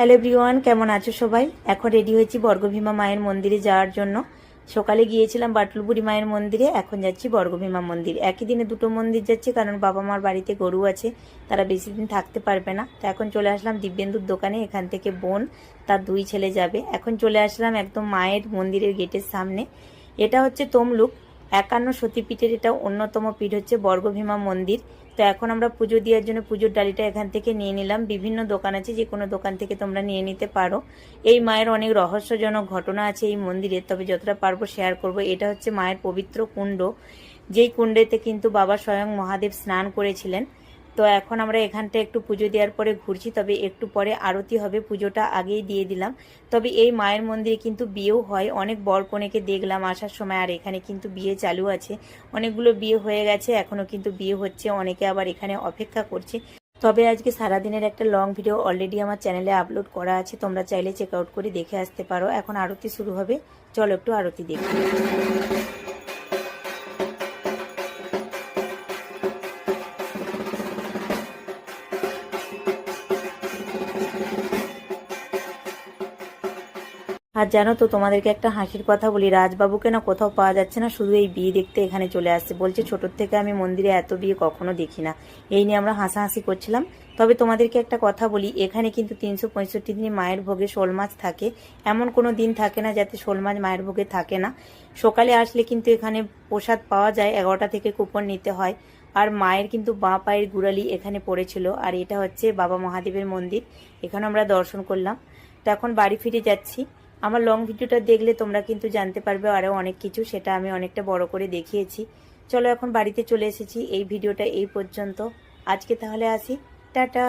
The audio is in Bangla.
হ্যালো এভরিওয়ান, কেমন আছো সবাই? এখন রেডি হয়েছি বর্গভীমা মায়ের মন্দিরে যাওয়ার জন্য। সকালে গিয়েছিলাম বাটুলপুরি মায়ের মন্দিরে, এখন যাচ্ছি বর্গভীমা মন্দির। একই দিনে দুটো মন্দির যাচ্ছি, কারণ বাবা মার বাড়িতে গরু আছে, তারা বেশি দিন থাকতে পারবে না। তো এখন চলে আসলাম দিব্যেন্দুর দোকানে, এখান থেকে বোন, তার দুই ছেলে যাবে। এখন চলে আসলাম একদম মায়ের মন্দিরের গেটের সামনে। এটা হচ্ছে তমলুক। একান্ন সতীপীঠের এটা অন্যতম পীঠ হচ্ছে বর্গভীমা মন্দির। তো এখন আমরা পুজো দেওয়ার জন্য পুজোর ডালিটা এখান থেকে নিয়ে নিলাম। বিভিন্ন দোকান আছে, যে কোনো দোকান থেকে তোমরা নিয়ে নিতে পারো। এই মায়ের অনেক রহস্যজনক ঘটনা আছে এই মন্দিরে, তবে যতটা পারব শেয়ার করব। এটা হচ্ছে মায়ের পবিত্র কুণ্ড। যেই কুণ্ডেতে কিন্তু বাবা স্বয়ং মহাদেব স্নান করেছিলেন তো এখন আমরা এখানটা একটু পুজো দেওয়ার পরে ঘুরছি, তবে একটু পরে আরতি হবে, পুজোটা আগেই দিয়ে দিলাম। তবে এই মায়ের মন্দিরে কিন্তু বিয়েও হয়, অনেক বর কনেকে দেখলাম আসার সময়, আর এখানে কিন্তু বিয়ে চালু আছে। অনেকগুলো বিয়ে হয়ে গেছে এখনও কিন্তু বিয়ে হচ্ছে, অনেকে আবার এখানে অপেক্ষা করছে। তবে আজকে সারাদিনের একটা লং ভিডিও অলরেডি আমার চ্যানেলে আপলোড করা আছে, তোমরা চাইলে চেক আউট করে দেখে আসতে পারো। এখন আরতি শুরু হবে, চলো একটু আরতি দেখি। আর জানো তো, তোমাদেরকে একটা হাসির কথা বলি, রাজবাবুকে না কোথাও পাওয়া যাচ্ছে না, শুধু এই বিয়ে দেখতে এখানে চলে আসছে। বলছে, ছোটোর থেকে আমি মন্দিরে এত বিয়ে কখনো দেখি না। এই নিয়ে আমরা হাসাহাসি করছিলাম। তবে তোমাদেরকে একটা কথা বলি, এখানে কিন্তু তিনশো পঁয়ষট্টি দিনই মায়ের ভোগে শোল মাছ থাকে। এমন কোনো দিন থাকে না যাতে শোল মাছ মায়ের ভোগে থাকে না। সকালে আসলে কিন্তু এখানে প্রসাদ পাওয়া যায়, এগারোটা থেকে কুপন নিতে হয়। আর মায়ের কিন্তু বাঁ পায়ের গুড়ালি এখানে পড়েছিল। আর এটা হচ্ছে বাবা মহাদেবের মন্দির, এখানে আমরা দর্শন করলাম। তো এখন বাড়ি ফিরে যাচ্ছি। আমার লং ভিডিওটা দেখলে তোমরা কিন্তু জানতে পারবে আরও অনেক কিছু, সেটা আমি অনেকটা বড় করে দেখিয়েছি। চলো এখন বাড়িতে চলে এসেছি, এই ভিডিওটা এই পর্যন্ত। আজকে তাহলে আসি। টাটা!